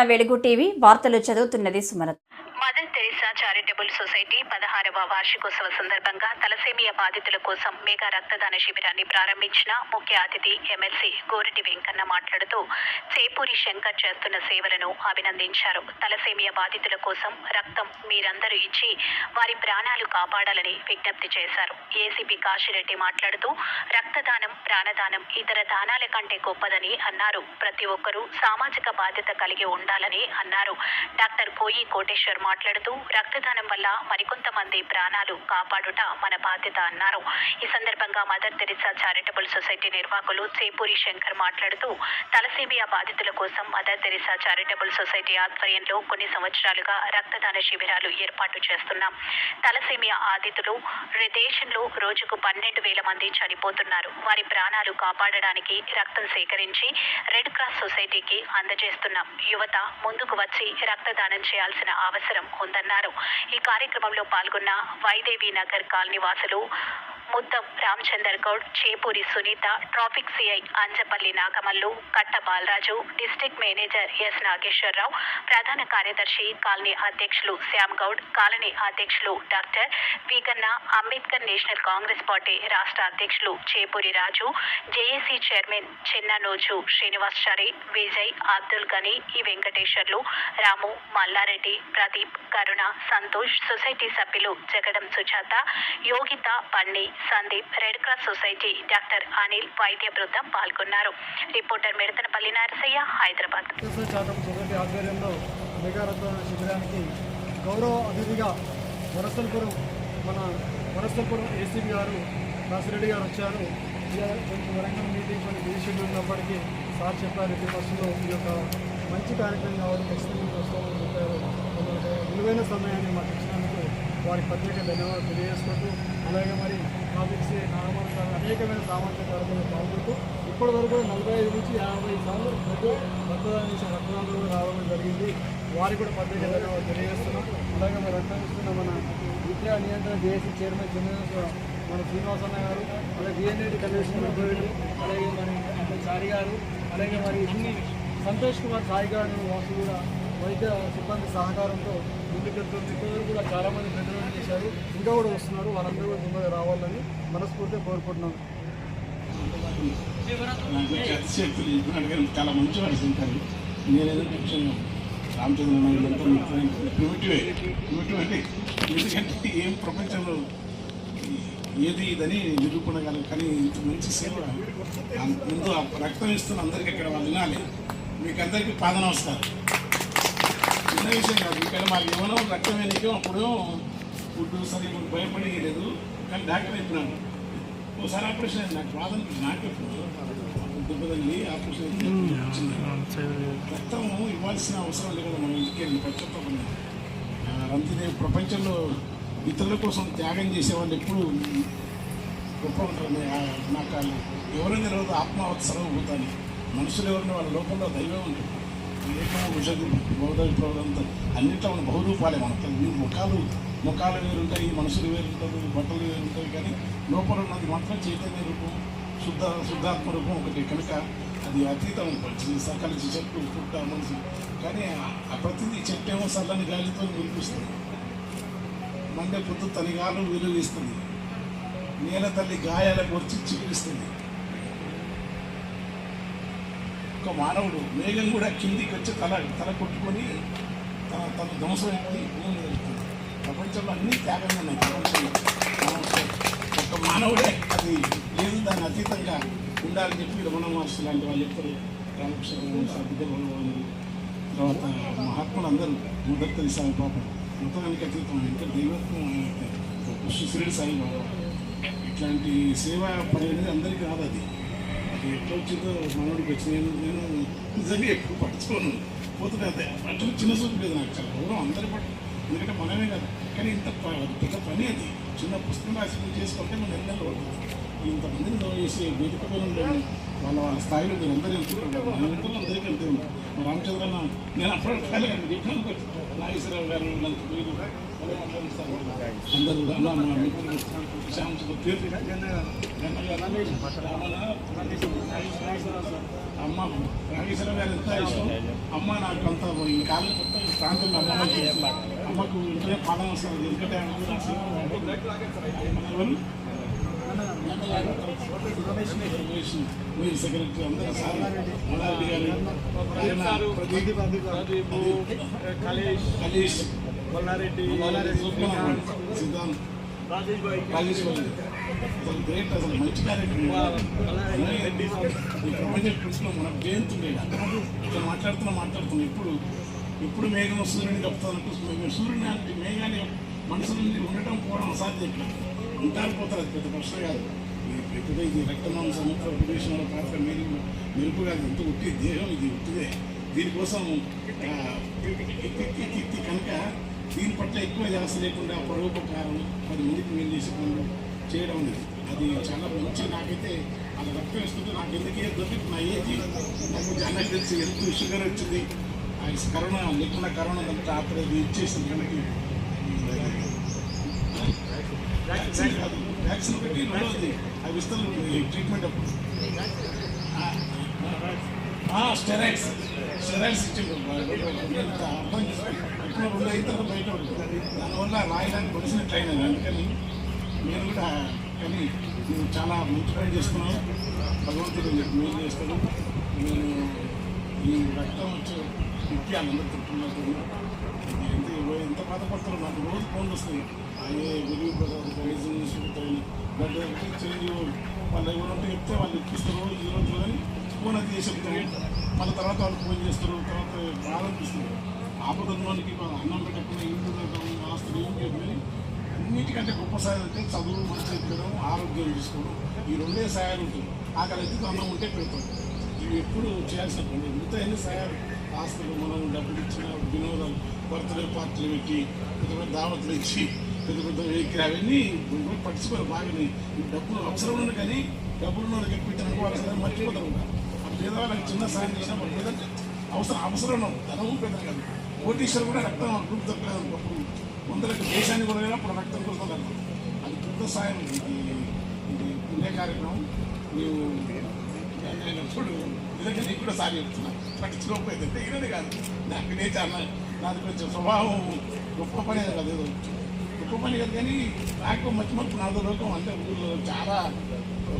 తెలంగాణ వెలుగు టీవీ వార్తలు చదువుతున్నది Sumalatha. Mother Teresa charitable society పదహారవ వార్షికోత్సవ సందర్భంగా తలసేమియా బాధితుల కోసం మెగా రక్తదాన శిబిరాన్ని ప్రారంభించిన ముఖ్య అతిథి ఎమ్మెల్సీ గోరటి వెంకన్న మాట్లాడుతూ చేపూరి శంకర్ చేస్తున్న సేవలను అభినందించారు. తలసేమియా బాధితుల కోసం రక్తం మీరందరూ ఇచ్చి వారి ప్రాణాలు కాపాడాలని విజ్ఞప్తి చేశారు. ఏసీపీ కాశిరెడ్డి మాట్లాడుతూ రక్తదానం ప్రాణదానం ఇతర దానాల కంటే గొప్పదని అన్నారు. ప్రతి ఒక్కరూ సామాజిక బాధ్యత కలిగి ఉండాలని అన్నారు. డాక్టర్ కోయి కోటేశ్వర్ మాట్లాడుతూ రక్తదానం వల్ల మరికొంతమంది ప్రాణాలు కాపాడుట మన బాధ్యత అన్నారు. ఈ సందర్భంగా మదర్ తెరిసా చారిటబుల్ సొసైటీ నిర్వాహకులు చేపూరి శంకర్ మాట్లాడుతూ తలసేమియా బాధితుల కోసం మదర్ తెరిసా చారిటబుల్ సొసైటీ ఆధ్వర్యంలో కొన్ని సంవత్సరాలుగా రక్తదాన శిబిరాలు ఏర్పాటు చేస్తున్నాం. తలసేమియా బాధితులు దేశంలో రోజుకు పన్నెండు వేల మంది చనిపోతున్నారు. వారి ప్రాణాలు కాపాడడానికి రక్తం సేకరించి రెడ్ క్రాస్ సొసైటీకి అందజేస్తున్నాం. యువత ముందుకు వచ్చి రక్తదానం చేయాల్సిన అవసరం ఉందన్నారు ఈ కార్యక్రమంలో పాల్గొన్న వైదేవి నగర్ కాలనీ వాసులు Muddam Ramachandar Goud Chepuri Sunitha traffic CI Anjapalli Nagamallu Katta Balaraju district manager S Nageswararao ప్రధాన కార్యదర్శి కాలనీ అధ్యక్షులు శ్యామ్ గౌడ్ కాలనీ అధ్యక్షులు doctor Veeganna Ambedkar national congress party రాష్ట్ర అధ్యక్షులు Chepuri Raju JAC chairman Chennanoju Srinivasachari Vijay Abdul Gani E Venkateswarlu Ramu Mallareddy Pradeep Karuna Santosh society సభ్యులు Jagadam Sujatha Yogitha Panni Sandeep red cross society doctor Anil వైద్య బృందం పాల్గొన్నారు. Reporter Midathanapalli Narasaiah Hyderabad. శిబిరానికి గౌరవ అతిథిగా వరసలపురం మన వరసలపురం ఏసీబీ గారు రాసిరెడ్డి గారు వచ్చారు. వరంగల్ మీటింగ్ కొన్ని బిజీ షెడ్యూల్ ఉన్నప్పటికీ సార్ చెప్పారు ఎట్టి బస్సులో ఈ యొక్క మంచి కార్యక్రమం కాబట్టి ఖచ్చితంగా వస్తామని చెప్పారు. విలువైన సమయాన్ని మాకు ఇచ్చినందుకు వారికి ప్రత్యేక ధన్యవాదాలు తెలియజేసుకుంటూ అలాగే మరి ట్రాఫిక్స్ నాగమణ అనేకమైన సామాజిక కార్యక్రమాలు పాల్గొంటూ ఇప్పటి వరకు నలభై ఐదు నుంచి యాభై సార్లు ప్రతి రక్తదానం చేసే రక్తదానం రావడం జరిగింది. వారికి కూడా ప్రత్యేక ధన్యవాదాలు తెలియజేస్తున్నాం. అలాగే మరి రక్తం ఇస్తున్న మన విద్యా నియంత్రణ జేఏసీ చైర్మన్ చంద్రశేఖర మన శ్రీనివాసన్న గారు అలాగే డిఎన్ఏడి కన్వెన్షన్ సభ్యులు అలాగే మరి చారి గారు అలాగే మరి సంతోష్ కుమార్ సాయి గారు వాసు కూడా వైద్య సిబ్బంది సహకారంతో ముందుకెళ్తుంది. ఇప్పటివరకు కూడా చాలామంది ప్రజలు చేశారు. ఇంకా కూడా వస్తున్నారు. వారందరూ కూడా తొందరగా రావాలని మనస్ఫూర్తిగా కోరుకుంటున్నాను. నాకు చాలా మంచి వాడు ఉంటారు. నేనేదో చెప్తున్నాను రామచంద్ర నాయుడు ప్రిమిటివే ప్రిమిటివ్. అంటే ఎందుకంటే ఏం ప్రపంచంలో ఏది ఇదని నిరూపణ కలదు కానీ ఇంత మంచి సేవ ముందు రక్తం ఇస్తున్న అందరికీ ఇక్కడ వాళ్ళు వినాలి. మీకు అందరికీ పాద నమస్కారం. చిన్న విషయం కాదు ఇక్కడ మాకు ఏమైనా రక్తం వేయడానికి అప్పుడు ఫుడ్ సరిగ్గా భయపడి లేదు కానీ డాక్టర్ చెప్పినాడు. ఒకసారి ఆపరేషన్ అయింది. నాకు బాధ అనిపించింది నాకు దెబ్బతల్లి ఆపరేషన్. రక్తం ఇవ్వాల్సిన అవసరం లేదు మనం ఇంటికి పశ్చాత్తాపం రంతిదేవి ప్రపంచంలో ఇతరుల కోసం త్యాగం చేసేవాళ్ళు ఎప్పుడు గొప్ప ఉంటారు నాకు ఎవరైనా తెలియదు ఆత్మావతి సర్వభూతాన్ని. మనుషులు ఎవరిని వాళ్ళ లోపల దైవం ఉంటుంది ఏకం విషయం బౌద్ధ ప్రవదంతా అన్నింటిలో మన బహురూపాలే మనకు మీ ముఖాలు ముఖాలు వేరుంటాయి మనుషులు వేరుంటారు బట్టలు వేరుంటాయి కానీ లోపల ఉన్నది మాత్రం చైతన్య రూపం శుద్ధ శుద్ధాత్మ రూపం ఒకటి. కనుక అది అతీతం సకల చెట్టు పుట్ట మనిషి. కానీ ఆ ప్రతిదీ చెట్టు ఏమో చల్లని గాలితో వినిపిస్తుంది మండే పొద్దు తనిగాలు విలువిస్తుంది నేల తల్లి గాయాలకు వచ్చి చిగురిస్తుంది. ఒక మానవుడు మేఘం కూడా కిందికి వచ్చి తల తల కొట్టుకొని తన తన ధ్వంసం భూమి వెళ్తుంది. ప్రపంచంలో అన్ని త్యాగంగా ఉన్నాయి. ప్రపంచంలో ఒక మానవుడే అది లేదు దాన్ని అతీతంగా ఉండాలని చెప్పి రమణ మహర్షి లాంటి వాళ్ళు చెప్తారు. రామకృష్ణ తర్వాత మహాత్ములు అందరూ మొదటి తెలిసాయి పాపం. మతానికి అతీతం. ఇంకా దైవత్వం సుశ్రీడు సాయి బాబా. ఇట్లాంటి సేవ పని అనేది అందరికీ రాదు అది. అది ఎట్లా వచ్చిందో మనోడికి వచ్చింది నేను నేను నిజంగా ఎప్పుడు పట్టుకోను పోతుంటే అదే అట్లా చిన్న చూపు లేదు నాకు చాలా గౌరవం అందరి పట్టు ఎందుకంటే మనమే కదా. కానీ ఇంత పెద్ద పని అది. చిన్న పుస్తకం రాసి చేసుకుంటే మనం ఎన్నెల్లో పడుతుంది. ఇంతమందిని గౌరవ చేసే వేదిక ఉండండి. వాళ్ళ వాళ్ళ స్థాయిలో మీరు అందరూ వెళ్తున్నారు మన ఇంట్లో అందరికీ అంతే ఉంది మా నేను అప్పుడు చెప్పాను నాగేశ్వరరావు గారు అందరూ అమ్మ నాగేశ్వర గారు ఎంత ఇష్టం అమ్మ నాకు అంత ఈ కాలం మొత్తం ఈ ప్రాంతంలో అమ్మ. అమ్మకు ఇంట్లో పాలన వస్తుంది ఎందుకంటే మీరు సెక్రటరీ అందరూ సార్ మల్లారెడ్డి గారు కలీష్. మల్లారెడ్డి రాజేష్ భాయ్ కాలేజ్ వాళ్ళు అసలు గ్రేట్ అసలు మంచి క్యారెక్టర్ ఈ ప్రపంచం కృష్ణ మన జయంతుండే ఇక్కడ మాట్లాడుతున్నా మాట్లాడుతున్నాం. ఇప్పుడు ఇప్పుడు మేఘం సూర్యుని కప్పుతాను సూర్యుని అంటే మేఘాన్ని మనసు నుండి ఉండటం పోవడం అసాధ్యం ఉంటారు పోతారు అది పెద్ద ప్రశ్న కాదు. పెద్దదే ఇది రక్తమాంస సముద్ర ప్రదేశంలో పాత్ర మీరు మెరుపు కాదు. ఎంత ఉట్టి దేహం ఇది ఉట్టిదే దీనికోసం కనుక దీని పట్ల ఎక్కువ ధ్యాస లేకుండా పరోపకారం పది మందికి మేము చేసుకోవడం చేయడం అనేది. అది చాలా మంచి నాకైతే అది రక్తం వేస్తుంటే నాకు ఎందుకే దొరికి నా ఏజ్. నాకు చాలా తెలిసి ఎంత షుగర్ వచ్చింది. ఆ కరోనా లేకుండా కరోనా అంత అప్పుడు అది ఇచ్చేసింది కనుక. వ్యాక్సిన్ కాదు. వ్యాక్సిన్ ఒకటి రెండవది అవి ఇస్తాను ట్రీట్మెంట్ అప్పుడు. స్టెరాయిడ్స్. స్టెరాయిడ్స్ ఇచ్చింది అర్థం చేసుకోండి. ఎక్కడ రెండు అయిన బయట పడుతుంది దానివల్ల రాయడానికి పొడిసినట్టు అయినది అందుకని నేను కూడా కానీ నేను చాలా మంచి పని చేస్తున్నాను భగవంతుడు మీకు మేలు చేస్తాను నేను ఈ రక్తం వచ్చే ముఖ్యాలు అందరూ తింటున్నారు ఎంత ఎంత బాధపడుతున్నారు నాకు రోజు ఫోన్లు వస్తాయి అయ్యే గరీబ్ బ్రదర్ బ్లడ్ చేంజ్ వాళ్ళు ఎవరంటే చెప్తే వాళ్ళు ఇప్పిస్తారు ఈ రోజు అని ఫోన్ అది చేసి చెప్తారు మళ్ళీ తర్వాత వాళ్ళు ఫోన్ చేస్తారు తర్వాత బాధ అనిపిస్తుంది ఆపదలోనికి అన్నం పెట్టకుండా ఇంటి పెట్టడం ఆస్తులు ఏం లేదు అన్నిటికంటే గొప్ప సాయం అంటే చదువు మంచి ఎక్కడం ఆరోగ్యం చూసుకోవడం. ఈ రెండే సాయాలు ఉంటుంది ఆకలి ఎందుకు అన్నం ఉంటే పెడతాం. ఇవి ఎప్పుడు చేయాల్సిన పని. మిగతా ఎన్ని సాయాలు. ఆస్తులు మనం డబ్బులు ఇచ్చిన వినోదాలు బర్త్డే పార్టీలు పెట్టి పెద్ద పెద్ద దావత్లు ఇచ్చి పెద్ద పెద్ద వెహికల్ అవన్నీ పట్టించుకోరు బాగానే. ఈ డబ్బులు అవసరం ఉంది కానీ డబ్బులు ఉన్న వాళ్ళకి వాళ్ళు అసలు మర్చిపోతారు. కూడా పేదవాళ్ళకి చిన్న సాయం చేసినా వాళ్ళ లేదంటే అవసరం అవసరం ధనము పెద్ద కదా. కోటీశ్వరు కూడా రక్తం గ్రూప్ దొరకదు అప్పుడు వందలకు దేశాన్ని కూడా అప్పుడు రక్తం కోసం దొరకదు అది పెద్ద సాయం ఇది. ఇది పుణ్య కార్యక్రమం. నీవు నేను ఎప్పుడు నిజంగా నీకు కూడా సారి చెప్తున్నా పట్టించుకోకపోయింది అంటే ఇదే కాదు. నాకు నేచ నాది కొంచెం స్వభావం గొప్ప పని కాదు. ఏదో గొప్ప పని కాదు కానీ నాకు మంచి మంచి నాదో లోకం అంటే ఊళ్ళో చాలా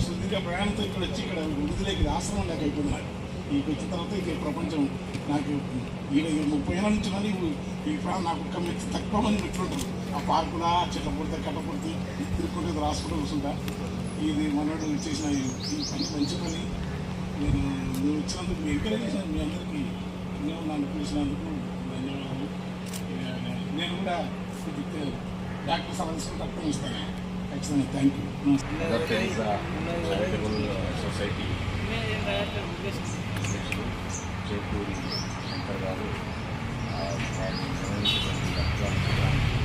శుద్ధిగా ప్రయాణంతో ఇక్కడ వచ్చి ఇక్కడ వృద్ధిలోకి ఆశ్రమం లేక అయిపోయింది నాకు ఈ వచ్చిన తర్వాత ఇక ప్రపంచం నాకు ఈడ ఈ ముప్పై ఏళ్ళ నుంచి కానీ ఈ ప్రాంతం నాకు ఒక్క మిత్రు తక్కువ మంది మిత్రులు ఆ పార్కులా చెట్ల పుడితే కట్ట పుడితే తిరుగుకుంటే రాసుకుంటూ కూర్చుంటా. ఇది మనోడు చేసిన ఈ పని మంచి పని. నేను నువ్వు ఇచ్చినందుకు మీ ఎంకరేజ్ చేసిన మీ అందరికీ నేను నన్ను పిలిచినందుకు ధన్యవాదాలు నేను కూడా డాక్టర్ సలహా తీసుకుంటే అర్థం ఇస్తాను. ఖచ్చితంగా thank you society Chekuri Shankar గారు వారు నిర్వహించినటువంటి రక్తదాన శిబిరానికి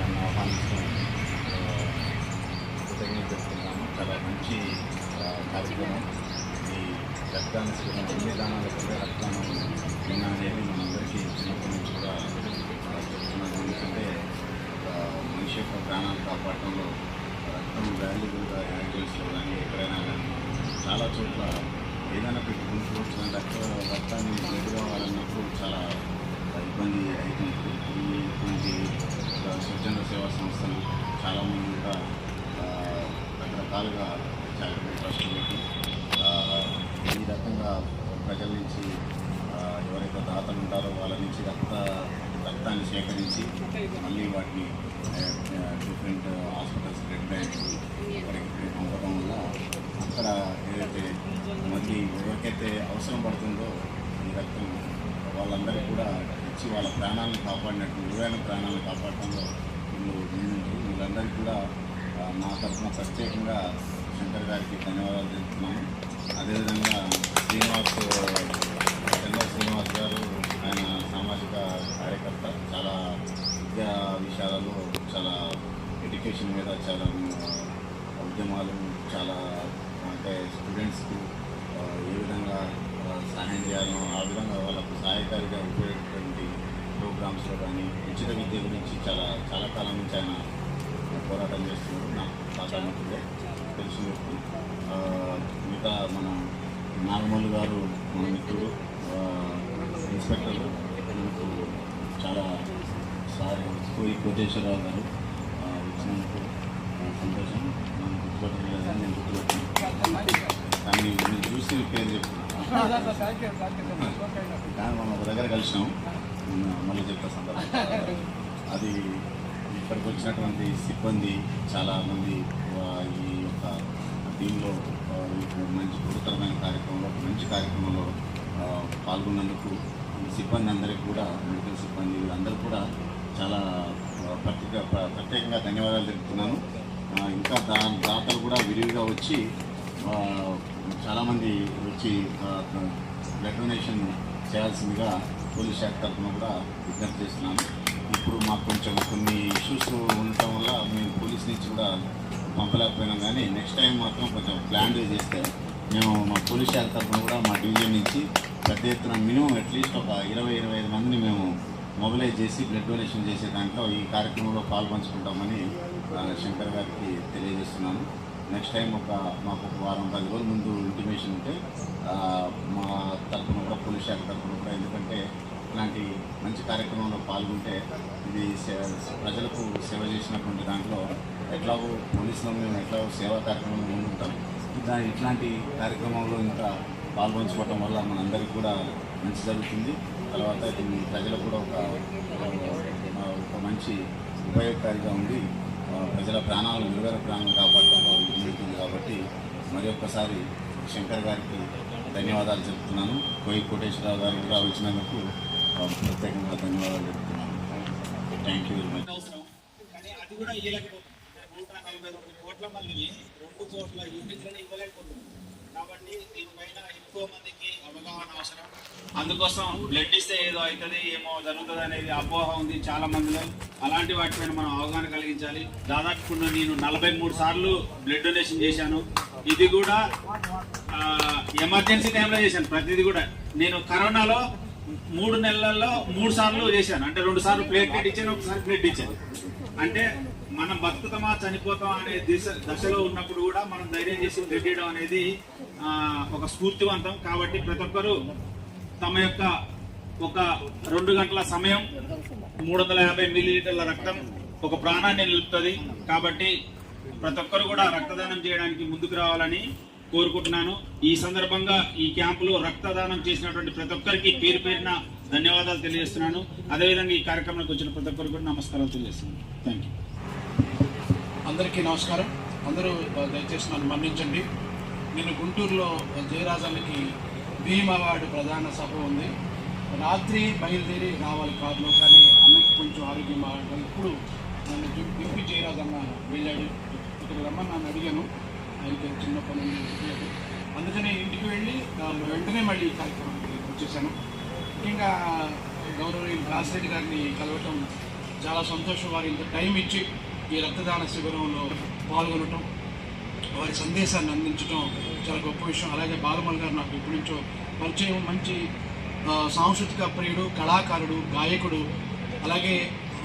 నన్ను ఆహ్వానించడం ఆ, కృతజ్ఞతలు చాలా మంచి కార్యక్రమం. ఈ రక్తదాన శిబిరం ఎన్ని దానాల కంటే రక్తదానం నిన్న అనేది మనందరికీ చిన్నప్పటి నుంచి కూడా చెప్తున్నాను. ఎందుకంటే మనిషి యొక్క ప్రాణాలు కాపాడటంలో రక్తం వాల్యుబుల్గా యాంగిల్స్లో కానీ ఎక్కడైనా కానీ చాలా చోట్ల ఏదైనా పెట్టుకుంటూ రక్త రక్తాన్ని బ్లడ్ కావాలన్నప్పుడు చాలా ఇబ్బంది అవుతుంది ఇటువంటి స్వచ్ఛంద సేవా సంస్థలు చాలామంది కూడా రకరకాలుగా చాలా పెట్టి ఈ రకంగా ప్రజల నుంచి ఎవరైతే దాతలు ఉంటారో వాళ్ళ నుంచి రక్త రక్తాన్ని సేకరించి మళ్ళీ వాటిని డిఫరెంట్ హాస్పిటల్స్ బ్లడ్ బ్యాంక్ ఇక్కడికి పంపడం వల్ల అక్కడ ఏదైతే మళ్ళీ ఎవరికైతే అవసరం పడుతుందో ఈ రక్తం వాళ్ళందరికీ కూడా ఇచ్చి వాళ్ళ ప్రాణాలను కాపాడినట్టు విలువైన ప్రాణాలను కాపాడటంలో వీళ్ళు ముందుంటారు వీళ్ళందరికీ కూడా నా తరఫున ప్రత్యేకంగా శంకర్ గారికి ధన్యవాదాలు తెలుపుతున్నాను. అదేవిధంగా శ్రీనివాస్ చెల్ల శ్రీనివాస్ గారు ఆయన సామాజిక కార్యకర్త చాలా విద్యా విషయాలలో చాలా ఎడ్యుకేషన్ మీద చాలా ఉద్యమాలు చాలా అంటే స్టూడెంట్స్కి ఏ విధంగా సహాయం చేయాలో ఆ విధంగా వాళ్ళకు సహాయకారిగా ఉపయోగపడేటువంటి ప్రోగ్రామ్స్లో కానీ ఉచిత విద్య గురించి చాలా చాలా కాలం నుంచి ఆయన పోరాటం చేస్తున్నారు. నాకు సాధారణంగా మిత్రుడే తెలిసిన వ్యక్తి మిగతా మన నాగమల్లి గారు మన మిత్రుడు ఇన్స్పెక్టర్ మనకు చాలా సారి కోయి కోటేశ్వరరావు గారు వచ్చినందుకు సంతోషం. మనం గుర్తుపట్టలేదు నేను గుర్తుపెట్టాను మీరు పేరు కానీ మనం ఒక దగ్గర కలిసినాం. మళ్ళీ చెప్తా సందర్భం. అది ఇక్కడికి వచ్చినటువంటి సిబ్బంది చాలామంది ఈ యొక్క దీనిలో మంచి గురుతరమైన కార్యక్రమంలో మంచి కార్యక్రమంలో పాల్గొన్నందుకు సిబ్బంది అందరికీ కూడా మెడికల్ సిబ్బంది వీళ్ళందరూ కూడా చాలా ప్రత్యేక ప్రత్యేకంగా ధన్యవాదాలు తెలుపుతున్నాను. ఇంకా దా దాతలు కూడా విరివిగా వచ్చి చాలామంది వచ్చి బ్లడ్ డొనేషన్ చేయాల్సిందిగా పోలీస్ శాఖ తరఫున కూడా విజ్ఞప్తి చేస్తున్నాను ఇప్పుడు మాకు కొంచెం కొన్ని ఇష్యూస్ ఉండటం వల్ల మేము పోలీస్ నుంచి కూడా పంపలేకపోయినాం కానీ నెక్స్ట్ టైం మాత్రం కొంచెం ప్లాన్ చేస్తే మేము మా పోలీస్ శాఖ తరఫున కూడా మా డివిజన్ నుంచి పెద్ద ఎత్తున మినిమం అట్లీస్ట్ ఒక ఇరవై ఇరవై ఐదు మందిని మేము మొబిలైజ్ చేసి బ్లడ్ డొనేషన్ చేసే దాంట్లో ఈ కార్యక్రమంలో పాల్పంచుకుంటామని శంకర్ గారికి తెలియజేస్తున్నాను. నెక్స్ట్ టైం ఒక మాకు ఒక వారం పది రోజుల ముందు ఇంటిమేషన్ ఉంటే మా తరఫున కూడా పోలీస్ శాఖ తరఫున కూడా ఎందుకంటే ఇలాంటి మంచి కార్యక్రమంలో పాల్గొంటే ఇది ప్రజలకు సేవ చేసినటువంటి దాంట్లో ఎట్లాగో పోలీసులో మేము ఎట్లాగో సేవా కార్యక్రమంలో ముందుంటాం ఇలా ఇట్లాంటి కార్యక్రమంలో ఇంత పాల్గొంచుకోవటం వల్ల మనందరికీ కూడా మంచి జరుగుతుంది. తర్వాత ఇది ప్రజలకు కూడా ఒక ఒక- మంచి ఉపయోగకారిగా ఉంది ప్రజల ప్రాణాలను విలువైన ప్రాణాలను కాపాడటంలో ఉంటుంది కాబట్టి మరి ఒక్కసారి శంకర్ గారికి ధన్యవాదాలు చెప్తున్నాను. కోయి కోటేశ్వరరావు గారు కూడా వచ్చినందుకు ప్రత్యేకంగా ధన్యవాదాలు చెప్తున్నాను. థ్యాంక్ యూ వెరీ మచ్ అది కూడా రెండు కోట్ల మందిని రెండు కోట్ల యూనిట్లను ఇవ్వలేకపోతుంది కాబట్టి దీనిపైన ఎక్కువ మందికి అవగాహన అవసరం. అందుకోసం బ్లడ్ ఇస్తే ఏదో అవుతుంది ఏమో జరుగుతుంది అనేది అపోహ ఉంది చాలా మందిలో. అలాంటి వాటిపైన మనం అవగాహన కలిగించాలి. దాదాపు నేను నలభై మూడు సార్లు బ్లడ్ డొనేషన్ చేశాను. ఇది కూడా ఎమర్జెన్సీ టైంలో చేశాను. ప్రతిదీ కూడా. నేను కరోనాలో మూడు నెలల్లో మూడు సార్లు చేశాను. అంటే రెండు సార్లు ప్లేట్లెట్ ఇచ్చాను ఒకసారి ప్లేట్ ఇచ్చాను. అంటే మనం బతుకుతామా చనిపోతామా అనే దిశ దశలో ఉన్నప్పుడు కూడా మనం ధైర్యం చేసి బ్లడ్ అనేది ఒక స్ఫూర్తివంతం. కాబట్టి ప్రతి ఒక్కరూ తమ యొక్క ఒక రెండు గంటల సమయం మూడు వందల యాభై మిల్లీలీటర్ల రక్తం ఒక ప్రాణాన్ని నిలుపుతుంది. కాబట్టి ప్రతి ఒక్కరు కూడా రక్తదానం చేయడానికి ముందుకు రావాలని కోరుకుంటున్నాను. ఈ సందర్భంగా ఈ క్యాంపులో రక్తదానం చేసినటువంటి ప్రతి ఒక్కరికి పేరు పేరిన ధన్యవాదాలు తెలియజేస్తున్నాను. అదేవిధంగా ఈ కార్యక్రమానికి వచ్చిన ప్రతి ఒక్కరికి కూడా నమస్కారాలు తెలియజేస్తున్నాను. థ్యాంక్ యూ అందరికీ నమస్కారం. అందరూ దయచేసి నన్ను మన్నించండి. నేను గుంటూరులో జయరాజానికి అవార్డు ప్రధాన సభ ఉంది. రాత్రి బయలుదేరి రావాలి కారులో కానీ అన్నకి కొంచెం ఆరోగ్యం బాగా ఇప్పుడు నన్ను దిం- దింపి జయరాజన్న వెళ్ళాడు. ఇక్కడ రమ్మని నన్ను అడిగాను. ఆయనకి చిన్న పని అందుకనే ఇంటికి వెళ్ళి వెంటనే మళ్ళీ కార్యక్రమానికి వచ్చేసాను. ముఖ్యంగా గౌరవ రాజశేఖర్ గారిని కలవటం చాలా సంతోషం. వారు ఇంత టైం ఇచ్చి ఈ రక్తదాన శిబిరంలో పాల్గొనటం వారి సందేశాన్ని అందించడం చాలా గొప్ప విషయం. అలాగే బాలమల్ గారు నాకు ఇప్పటి నుంచో పరిచయం మంచి సాంస్కృతిక ప్రియుడు కళాకారుడు గాయకుడు అలాగే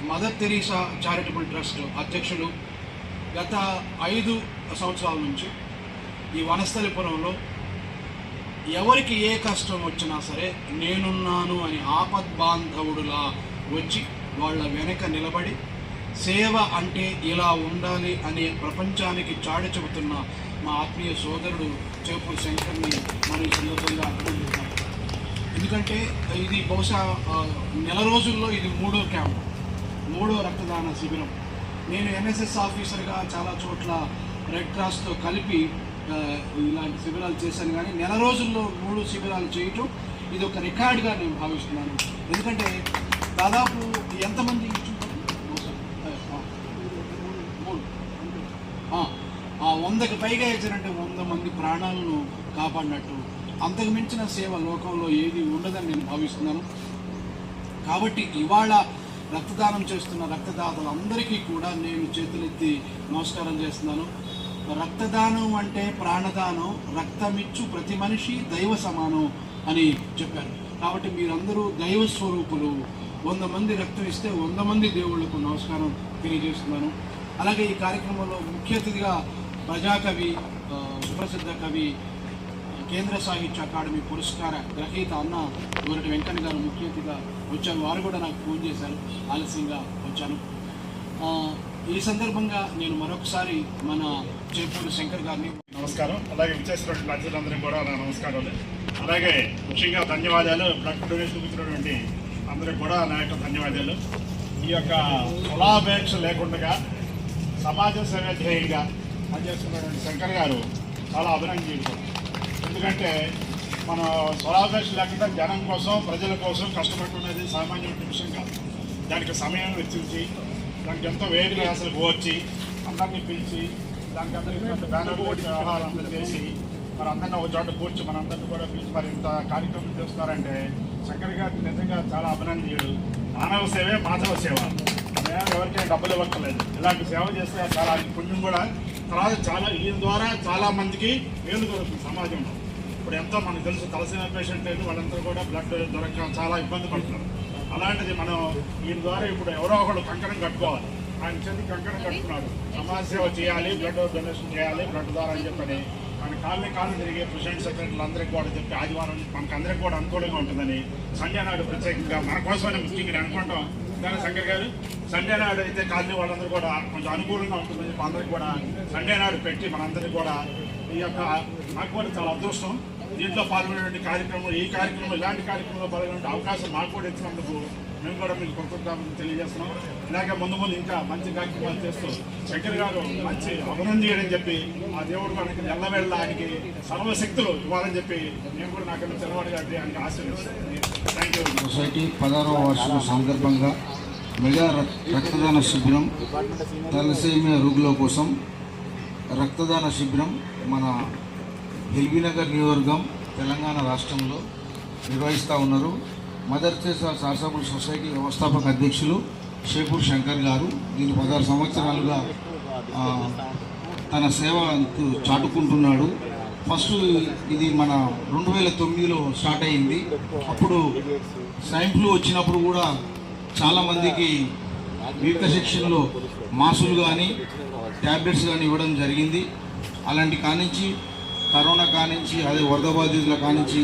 మదర్ తెరీసా చారిటబుల్ ట్రస్ట్ అధ్యక్షుడు. గత ఐదు సంవత్సరాల నుంచి ఈ వనస్థలిపురంలో ఎవరికి ఏ కష్టం వచ్చినా సరే నేనున్నాను అని ఆపద్బాంధవుడులా వచ్చి వాళ్ళ వెనక నిలబడి సేవ అంటే ఇలా ఉండాలి అనే ప్రపంచానికి చాటి చెబుతున్న మా ఆత్మీయ సోదరుడు చేపూరు శంకర్ని మనం ఈ సందర్భంగా అభినందిస్తాం ఎందుకంటే ఇది బహుశా నెల రోజుల్లో ఇది మూడో క్యాంప్ మూడో రక్తదాన శిబిరం. నేను ఎన్ఎస్ఎస్ ఆఫీసర్గా చాలా చోట్ల రెడ్ క్రాస్తో కలిపి ఇలాంటి శిబిరాలు చేశాను కానీ నెల రోజుల్లో మూడు శిబిరాలు చేయటం ఇది ఒక రికార్డుగా నేను భావిస్తున్నాను. ఎందుకంటే దాదాపు ఎంతమంది ఇచ్చుంటారు? బహుశా, ఆ, మూడు ఆ, ఆ వందకు పైగా ఇచ్చినట్టు వంద మంది ప్రాణాలను కాపాడినట్టు అంతకు మించిన సేవ లోకంలో ఏది ఉండదని నేను భావిస్తున్నాను. కాబట్టి ఇవాళ రక్తదానం చేస్తున్న రక్తదాతలందరికీ కూడా నేను చేతులెత్తి నమస్కారం చేస్తున్నాను. రక్తదానం అంటే ప్రాణదానం రక్తమిచ్చు ప్రతి మనిషి దైవ సమానం అని చెప్పారు. కాబట్టి మీరందరూ దైవ స్వరూపులు. వంద మంది రక్తం ఇస్తే వంద మంది దేవుళ్ళకు నమస్కారం తెలియజేస్తున్నాను. అలాగే ఈ కార్యక్రమంలో ముఖ్య అతిథిగా ప్రజాకవి ఆ, సుప్రసిద్ధ కవి కేంద్ర సాహిత్య అకాడమీ పురస్కార గ్రహీత అన్న గోరటి వెంకన్న గారు ముఖ్య అతిథిగా వచ్చారు. వారు కూడా నాకు ఫోన్ చేశారు. ఆలస్యంగా వచ్చాను. ఈ సందర్భంగా నేను మరొకసారి మన చేపూరు శంకర్ గారిని నమస్కారం. అలాగే విచ్చేసినటువంటి ప్రజలందరికీ కూడా నా నమస్కారాలు. అలాగే ముఖ్యంగా ధన్యవాదాలు. బ్లడ్ డొనేషన్ ఇచ్చినటువంటి అందరికి కూడా నా యొక్క ధన్యవాదాలు. ఈ యొక్క కులాపేక్ష లేకుండా సమాజ సేవ ధ్యేయంగా పనిచేస్తున్నటువంటి శంకర్ గారు చాలా అభినందించారు ఎందుకంటే మన స్వరావకాశం లేకుండా జనం కోసం ప్రజల కోసం కష్టపడుతున్నది సామాన్యమైన విషయం కాదు. దానికి సమయం వెచ్చించి దానికి ఎంతో వేడిగా అసలు వచ్చి అందరినీ పిలిచి దానికి అందరికీ బ్యానర్ వ్యవహారం అందరూ చేసి మరి అందరినీ ఒక చోట కూర్చి మనందరినీ కూడా పిలిచి మరి ఇంత కార్యక్రమం చేస్తున్నారంటే శంకర్ గారికి నిజంగా చాలా అభినందనీయుడు మానవ సేవే మాధవ సేవ. మేము ఎవరికైనా డబ్బులు ఇవ్వక్కర్లేదు. ఇలాంటి సేవ చేస్తే చాలా పుణ్యం కూడా తర్వాత చాలా ఈయన ద్వారా చాలా మందికి మేలు దొరుకుతుంది సమాజంలో. ఇప్పుడు ఎంతో మనకు తెలుసు తలసిన పేషెంట్ అయిన వాళ్ళందరూ కూడా బ్లడ్ దొరక చాలా ఇబ్బంది పడుతున్నారు. అలాంటిది మనం ఈయన ద్వారా ఇప్పుడు ఎవరో ఒకళ్ళు కంకణం కట్టుకోవాలి. ఆయన చెంది కంకణం కట్టుకున్నాడు. సమాజ సేవ చేయాలి బ్లడ్ డొనేషన్ చేయాలి బ్లడ్ ద్వారా అని చెప్పని ఆయన కాలనీ కాలనీ తిరిగి ప్రెసిడెంట్ సెక్రటరీలు అందరికీ కూడా చెప్పి ఆదివారం మనకు అందరికీ కూడా అనుకూలంగా ఉంటుందని సండే నాడు ప్రత్యేకంగా మన కోసమనే ముఖ్యంగా అనుకుంటాం. కానీ శంకర్ గారు. సండే నాడు అయితే కాలనీ వాళ్ళందరూ కూడా కొంచెం అనుకూలంగా ఉంటుంది అందరికీ కూడా సండే నాడు పెట్టి మనందరికీ కూడా ఈ యొక్క నాకు కూడా చాలా అదృష్టం. దీంట్లో పాల్గొనే కార్యక్రమం ఈ కార్యక్రమం ఇలాంటి కార్యక్రమంలో పాల్గొనే అవకాశం మాకు కూడా ఇచ్చినందుకు మేము కూడా మీకు కృతజ్ఞతలు తెలియజేస్తున్నాం. ఇలాగే ముందు ముందు ఇంకా మంచి కార్యక్రమాలు చేస్తూ శంకర్ గారు మంచి అభినందనీయుడని చెప్పి ఆ దేవుడు మనకి ఎల్లవేళ్ళ ఆయనకి సర్వశక్తులు ఇవ్వాలని చెప్పి నేను కూడా నాకు చిన్నవాడు గారి ఆయనకి ఆశీర్వదిస్తాను థ్యాంక్ యూ సొసైటీ పదహారవ వార్షిక సందర్భంగా మెగా రక్- రక్తదాన శిబిరం తలసేమియా రోగుల కోసం రక్తదాన శిబిరం మన ఎల్బీనగర్ నియోజకవర్గం తెలంగాణ రాష్ట్రంలో నిర్వహిస్తూ ఉన్నారు. మదర్ చేసా చారిటబుల్ సొసైటీ వ్యవస్థాపక అధ్యక్షులు షేపూర్ శంకర్ గారు దీని పదహారు సంవత్సరాలుగా తన సేవ చాటుకుంటున్నాడు. ఫస్ట్ ఇది మన రెండు వేల తొమ్మిదిలో స్టార్ట్ అయింది. అప్పుడు స్వైన్ ఫ్లూ వచ్చినప్పుడు కూడా చాలామందికి వివిధ సెక్షన్లో మాసులు కానీ ట్యాబ్లెట్స్ కానీ ఇవ్వడం జరిగింది. అలాంటి కానించి కరోనా కానించి అదే వరద బాధితుల కానించి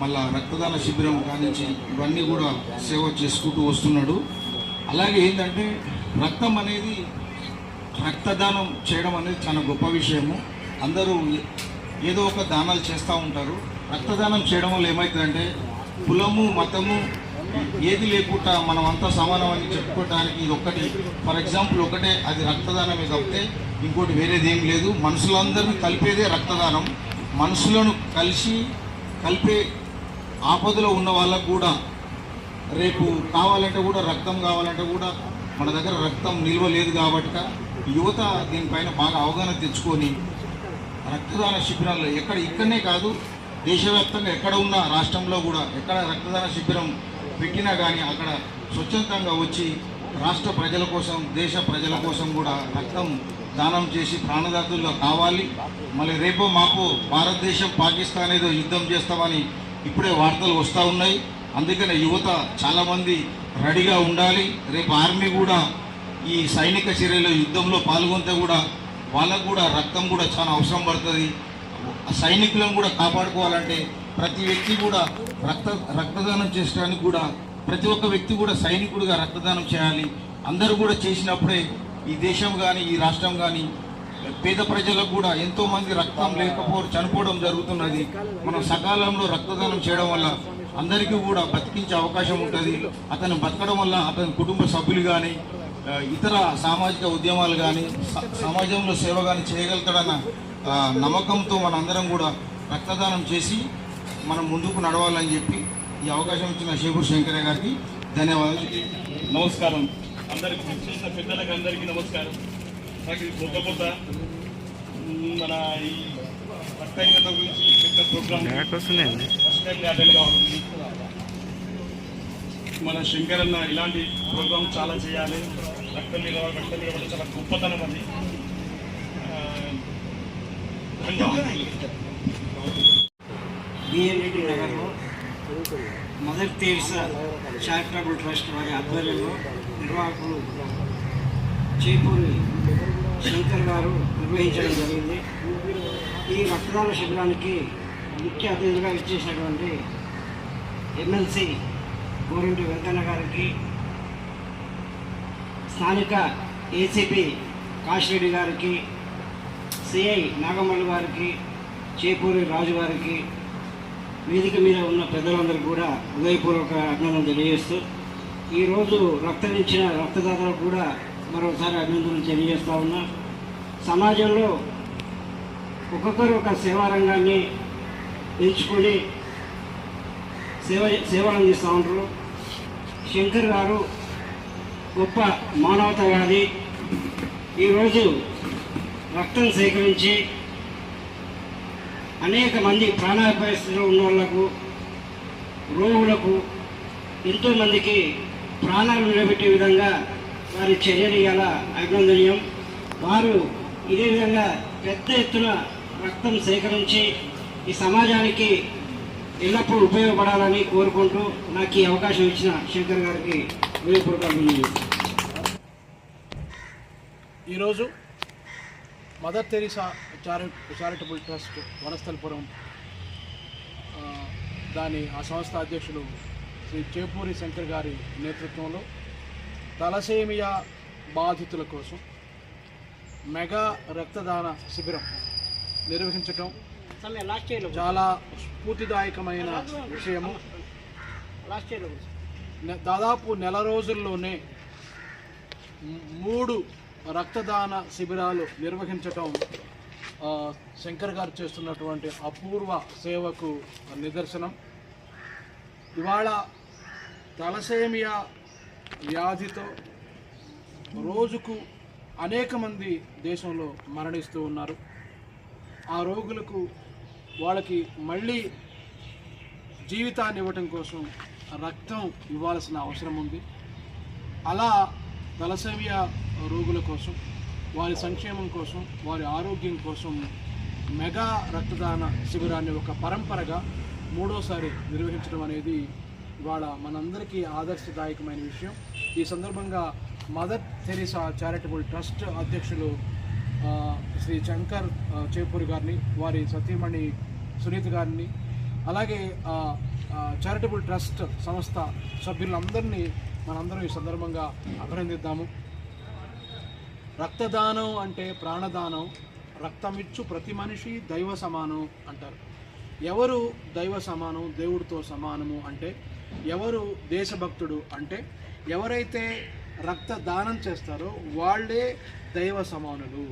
మళ్ళా రక్తదాన శిబిరం కానించి ఇవన్నీ కూడా సేవ చేసుకుంటూ వస్తున్నాడు. అలాగే ఏంటంటే రక్తం అనేది రక్తదానం చేయడం అనేది చాలా గొప్ప విషయము. అందరూ ఏదో ఒక దానాలు చేస్తూ ఉంటారు. రక్తదానం చేయడం వల్ల ఏమవుతుందంటే కులము మతము ఏది లేకుండా మనం అంతా సమానం అని చెప్పుకోవడానికి ఇది ఒక్కటి. ఫర్ ఎగ్జాంపుల్ ఒకటే అది రక్తదానమే తప్పితే ఇంకోటి వేరేది ఏం లేదు. మనుషులందరినీ కలిపేదే రక్తదానం. మనుషులను కలిసి కలిపే ఆపదలో ఉన్న వాళ్ళకు కూడా రేపు కావాలంటే కూడా రక్తం కావాలంటే కూడా మన దగ్గర రక్తం నిల్వ లేదు కాబట్టి యువత దీనిపైన బాగా అవగాహన తెచ్చుకొని రక్తదాన శిబిరాల్లో ఎక్కడ ఇక్కడనే కాదు దేశవ్యాప్తంగా ఎక్కడ ఉన్న రాష్ట్రంలో కూడా ఎక్కడ రక్తదాన శిబిరం పెట్టినా కానీ అక్కడ స్వచ్ఛందంగా వచ్చి రాష్ట్ర ప్రజల కోసం దేశ ప్రజల కోసం కూడా రక్తం దానం చేసి ప్రాణదాతుల్లో కావాలి. మళ్ళీ రేపో మాకు భారతదేశం పాకిస్తాన్ ఏదో యుద్ధం చేస్తామని ఇప్పుడే వార్తలు వస్తూ ఉన్నాయి. అందుకనే యువత చాలామంది రెడీగా ఉండాలి. రేపు ఆర్మీ కూడా ఈ సైనిక చర్యలో యుద్ధంలో పాల్గొంటే కూడా వాళ్ళకు కూడా రక్తం కూడా చాలా అవసరం పడుతుంది. సైనికులను కూడా కాపాడుకోవాలంటే ప్రతి వ్యక్తి కూడా రక్త రక్తదానం చేసడానికి కూడా ప్రతి ఒక్క వ్యక్తి కూడా సైనికుడిగా రక్తదానం చేయాలి. అందరూ కూడా చేసినప్పుడే ఈ దేశం కానీ ఈ రాష్ట్రం కానీ పేద ప్రజలకు కూడా ఎంతో మంది రక్తం లేకపో చనిపోవడం జరుగుతున్నది. మనం సకాలంలో రక్తదానం చేయడం వల్ల అందరికీ కూడా బతికించే అవకాశం ఉంటుంది. అతను బతకడం వల్ల అతని కుటుంబ సభ్యులు కానీ ఇతర సామాజిక ఉద్యమాలు కానీ సమాజంలో సేవ కానీ చేయగలుగుతాడన్న నమ్మకంతో మన అందరం కూడా రక్తదానం చేసి మనం ముందుకు నడవాలని చెప్పి ఈ అవకాశం ఇచ్చిన షేపూర్ శంకరయ్య గారికి ధన్యవాదాలు. నమస్కారం. అందరికి చేసిన పెద్దలకు అందరికీ నమస్కారం. నాకు బొగ్గ మ్, మన ఈ రక్తహీనత గురించి పెద్ద ప్రోగ్రామ్. ఫస్ట్ టైం అటెండ్ కావాలి. మన శంకర్ అన్న ఇలాంటి ప్రోగ్రామ్ చాలా చేయాలి. రక్తం మీద రక్తం మీద చాలా గొప్పతనం అది. ఆ, నగర్లో మదర్ తెరిసా చారిటబుల్ ట్రస్ట్ వారి ఆధ్వర్యంలో నిర్వాహకులు చేపూరి శంకర్ గారు నిర్వహించడం జరిగింది. ఈ రక్తదాన శిబిరానికి ముఖ్య అతిథిగా ఇచ్చేసినటువంటి ఎమ్మెల్సీ గోరింటి వెంకన్న గారికి స్థానిక ఏసీపీ కాశిరెడ్డి గారికి సిఐ నాగమల్లి గారికి చేపూరి రాజు గారికి వేదిక మీద ఉన్న పెద్దలందరూ కూడా హృదయపూర్వక అభినందనలు తెలియజేస్తూ ఈరోజు రక్తమిచ్చిన రక్తదాతలకు కూడా మరోసారి అభినందనలు తెలియజేస్తూ ఉన్నా. సమాజంలో ఒక్కొక్కరు ఒక సేవా రంగాన్ని ఎంచుకొని సేవ సేవలు అందిస్తూ ఉంటారు. శంకర్ గారు గొప్ప మానవతావాది ఈరోజు రక్తం సేకరించి అనేక మంది ప్రాణాపరిస్థితిలో ఉన్న వాళ్ళకు రోగులకు ఎంతోమందికి ప్రాణాలు నిలబెట్టే విధంగా వారి చర్యలు ఇలా అభినందనీయం. వారు ఇదే విధంగా పెద్ద ఎత్తున రక్తం సేకరించి ఈ సమాజానికి ఎల్లప్పుడూ ఉపయోగపడాలని కోరుకుంటూ నాకు ఈ అవకాశం ఇచ్చిన శంకర్ గారికి ఈరోజు మదర్ తెరీసా చారి చారిటబుల్ ట్రస్ట్ వనస్థలపురం దాని ఆ సంస్థ అధ్యక్షులు శ్రీ చేపూరి శంకర్ గారి నేతృత్వంలో తలసేమియా బాధితుల కోసం మెగా రక్తదాన శిబిరం నిర్వహించటం చాలా స్ఫూర్తిదాయకమైన విషయము. దాదాపు నెల రోజుల్లోనే మూడు రక్తదాన శిబిరాలు నిర్వహించటం శంకర్ గారు చేస్తున్నటువంటి అపూర్వ సేవకు నిదర్శనం. ఇవాళ తలసేమియా వ్యాధితో రోజుకు అనేక మంది దేశంలో మరణిస్తూ ఉన్నారు. ఆ రోగులకు వాళ్ళకి మళ్ళీ జీవితాన్ని ఇవ్వటం కోసం రక్తం ఇవ్వాల్సిన అవసరం ఉంది. అలా తలసేమియా రోగుల కోసం వారి సంక్షేమం కోసం వారి ఆరోగ్యం కోసం మెగా రక్తదాన శిబిరాన్ని ఒక పరంపరగా మూడోసారి నిర్వహించడం అనేది ఇవాళ మనందరికీ ఆదర్శదాయకమైన విషయం. ఈ సందర్భంగా మదర్ థెరిసా చారిటబుల్ ట్రస్ట్ అధ్యక్షులు శ్రీ శంకర్ చేపూరి గారిని వారి సతీమణి సునీత గారిని అలాగే చారిటబుల్ ట్రస్ట్ సంస్థ సభ్యులందరినీ మనందరం ఈ సందర్భంగా అభినందిద్దాము. రక్తదానం అంటే ప్రాణదానం రక్తమిచ్చు ప్రతి మనిషి దైవ సమానం అంటారు. ఎవరు దైవ సమానం దేవుడితో సమానము అంటే ఎవరు దేశభక్తుడు అంటే ఎవరైతే రక్తదానం చేస్తారో వాళ్ళే దైవ సమానులు.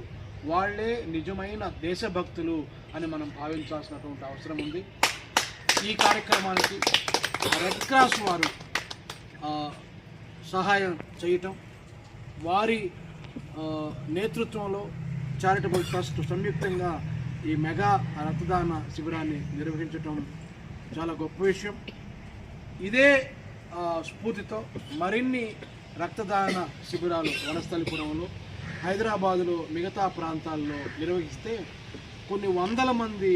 వాళ్ళే నిజమైన దేశభక్తులు అని మనం భావించాల్సినటువంటి అవసరం ఉంది. ఈ కార్యక్రమానికి రెడ్ క్రాస్ వారు సహాయం చేయటం వారి నేతృత్వంలో చారిటబుల్ ట్రస్ట్ సంయుక్తంగా ఈ మెగా రక్తదాన శిబిరాన్ని నిర్వహించటం చాలా గొప్ప విషయం. ఇదే స్ఫూర్తితో మరిన్ని రక్తదాన శిబిరాలు వనస్థలిపురంలో హైదరాబాదులో మిగతా ప్రాంతాల్లో నిర్వహిస్తే కొన్ని వందల మంది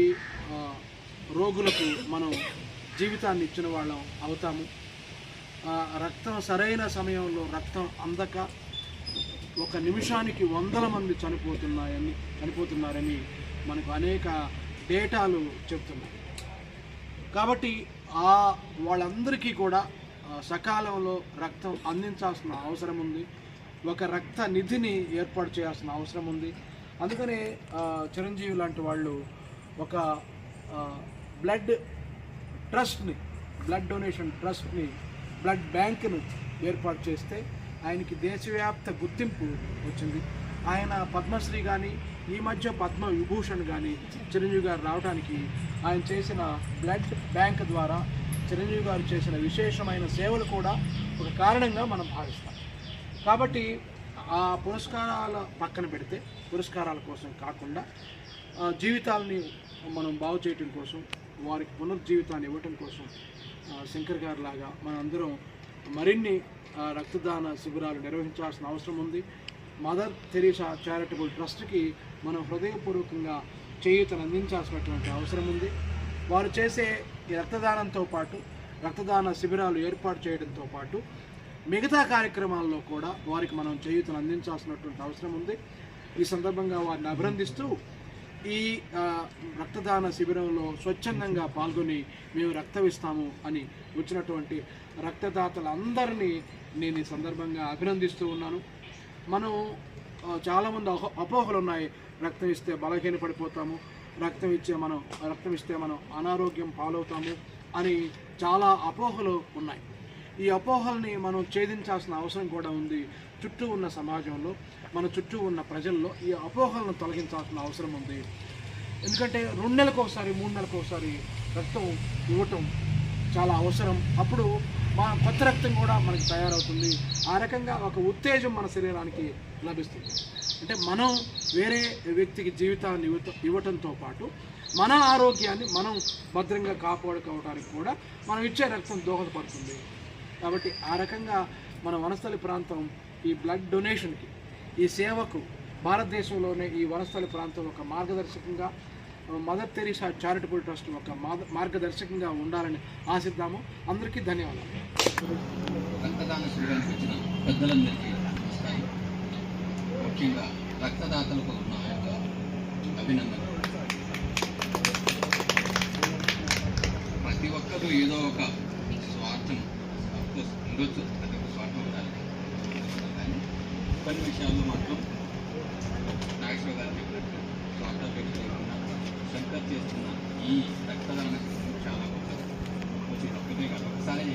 రోగులకు మనం జీవితాన్ని ఇచ్చిన వాళ్ళం అవుతాము. రక్తం సరైన సమయంలో రక్తం అందక ఒక నిమిషానికి వందల మంది చనిపోతున్నాయని చనిపోతున్నారని మనకు అనేక డేటాలు చెప్తున్నాయి. కాబట్టి ఆ వాళ్ళందరికీ కూడా సకాలంలో రక్తం అందించాల్సిన అవసరం ఉంది. ఒక రక్త నిధిని ఏర్పాటు చేయాల్సిన అవసరం ఉంది. అందుకనే చిరంజీవి లాంటి వాళ్ళు ఒక బ్లడ్ ట్రస్ట్ని బ్లడ్ డొనేషన్ ట్రస్ట్ని బ్లడ్ బ్యాంక్ను ఏర్పాటు చేస్తే ఆయనకి దేశవ్యాప్త గుర్తింపు వచ్చింది. ఆయన పద్మశ్రీ కానీ ఈ మధ్య పద్మ విభూషణ్ కానీ చిరంజీవి గారు రావడానికి ఆయన చేసిన బ్లడ్ బ్యాంక్ ద్వారా చిరంజీవి గారు చేసిన విశేషమైన సేవలు కూడా ఒక కారణంగా మనం భావిస్తాం. కాబట్టి ఆ పురస్కారాల పక్కన పెడితే పురస్కారాల కోసం కాకుండా జీవితాలని మనం బాగు చేయటం కోసం వారికి పునర్జీవితాన్ని ఇవ్వటం కోసం శంకర్ గారు లాగా మనందరం మరిన్ని రక్తదాన శిబిరాలు నిర్వహించాల్సిన అవసరం ఉంది. మదర్ తెరీసా చారిటబుల్ ట్రస్ట్కి మనం హృదయపూర్వకంగా చేయూతను అందించాల్సినటువంటి అవసరం ఉంది. వారు చేసే రక్తదానంతో పాటు రక్తదాన శిబిరాలు ఏర్పాటు చేయడంతో పాటు మిగతా కార్యక్రమాల్లో కూడా వారికి మనం చేయూతను అందించాల్సినటువంటి అవసరం ఉంది. ఈ సందర్భంగా వారిని అభినందిస్తూ ఈ రక్తదాన శిబిరంలో స్వచ్ఛందంగా పాల్గొని మేము రక్తం ఇస్తాము అని వచ్చినటువంటి రక్తదాతలందరినీ నేను ఈ సందర్భంగా అభినందిస్తూ ఉన్నాను. మనం చాలామంది అపోహలు ఉన్నాయి రక్తం ఇస్తే బలహీన పడిపోతాము. రక్తం ఇచ్చే మనం రక్తం ఇస్తే మనం అనారోగ్యం పాలవుతాము అని చాలా అపోహలు ఉన్నాయి. ఈ అపోహల్ని మనం ఛేదించాల్సిన అవసరం కూడా ఉంది. చుట్టూ ఉన్న సమాజంలో మన చుట్టూ ఉన్న ప్రజల్లో ఈ అపోహలను తొలగించాల్సిన అవసరం ఉంది. ఎందుకంటే రెండు నెలలకు ఒకసారి మూడు నెలలకు ఒకసారి రక్తం ఇవ్వటం చాలా అవసరం. అప్పుడు మా కొత్త రక్తం కూడా మనకి తయారవుతుంది. ఆ రకంగా ఒక ఉత్తేజం మన శరీరానికి లభిస్తుంది. అంటే మనం వేరే వ్యక్తికి జీవితాన్ని ఇవ్వటంతో పాటు మన ఆరోగ్యాన్ని మనం భద్రంగా కాపాడుకోవడానికి కూడా మనం ఇచ్చే రక్తం దోహదపడుతుంది. కాబట్టి ఆ రకంగా మన వనస్థలి ప్రాంతం ఈ బ్లడ్ డొనేషన్కి ఈ సేవకు భారతదేశంలోనే ఈ వనస్థలి ప్రాంతం ఒక మార్గదర్శకంగా మదర్ తెరీసా చారిటబుల్ ట్రస్ట్ ఒక మాద- మార్గదర్శకంగా ఉండాలని ఆశిద్దాము. అందరికీ ధన్యవాదాలు. రక్తదాన పెద్దలందరికీ ముఖ్యంగా రక్తదాతలకు నా యొక్క ప్రతి ఒక్కరూ ఏదో ఒక అఫ్కోర్స్ ప్రతి ఒక్క స్వార్థం ఉండాలి. కానీ కొన్ని విషయాల్లో మాత్రం నాగేశ్వర గారు చెప్పినట్టు స్వార్థాపేక్ష లేకుండా శంకర్ చేస్తున్న ఈ రక్తదాన చాలా గొప్పది. వచ్చి ఒక్కటే కాదు ఒకసారి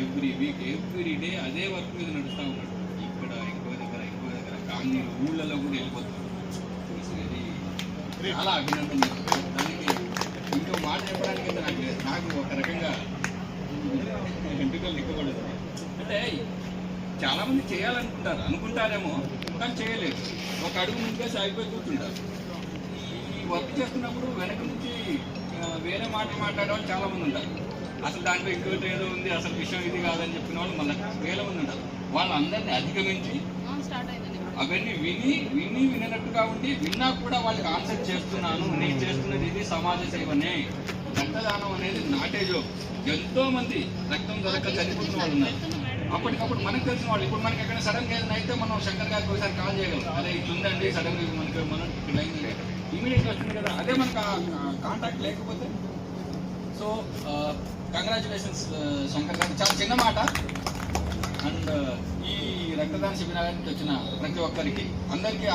ఎవ్రీ వీక్ ఎవ్రీ డే అదే వర్క్ మీద నడుస్తూ ఉన్నాడు. ఇక్కడ ఎక్కువ దగ్గర ఎక్కువ దగ్గర కానీ ఊళ్ళలో కూడా వెళ్ళిపోతున్నాడు So, చాలా అభినందన దానికి ఇంకో మాట చెప్పడానికి నాకు నాకు ఒక రకంగా ఎంపికలు ఎక్కువ అంటే చాలా మంది చేయాలనుకుంటారు అనుకుంటారేమో కానీ చేయలేదు. ఒక అడుగు ముందుగా సాగిపోయి కూర్చుంటారు. ఈ వర్క్ చేస్తున్నప్పుడు వెనక నుంచి వేరే మాట మాట్లాడే వాళ్ళు చాలా మంది ఉంటారు. అసలు దాంట్లో ఇంకోటి ఏదో ఉంది అసలు విషయం ఇది కాదని చెప్పిన వాళ్ళు మళ్ళీ వేల మంది ఉంటారు. వాళ్ళందరినీ అధిగమించి అవన్నీ విని విని వినట్టుగా ఉండి విన్నా కూడా వాళ్ళకి ఆన్సర్ చేస్తున్నాను నేను చేస్తున్నది ఇది సమాజ సేవనే. రక్తదానం అనేది నాటేజో ఎంతో మంది రక్తం దొరక చనిపోతున్న వాళ్ళు ఉన్నారు. అప్పటికప్పుడు మనకు తెలిసిన వాళ్ళు ఇప్పుడు మనకి ఎక్కడ సడన్గా ఏదైనా అయితే మనం శంకర్ గారికి ఒకసారి కాల్ చేయగలం అదే ఇట్లుందండి సడన్గా మనకి మనం లైన్ ఇమీడియట్ వస్తుంది కదా అదే మనకు కాంటాక్ట్ లేకపోతే? సో కంగ్రాచులేషన్స్ శంకర్ గారు చాలా చిన్న మాట. అండ్ ఈ రక్తదాన శిబిరానికి వచ్చిన ప్రతి ఒక్కరికి అందరికీ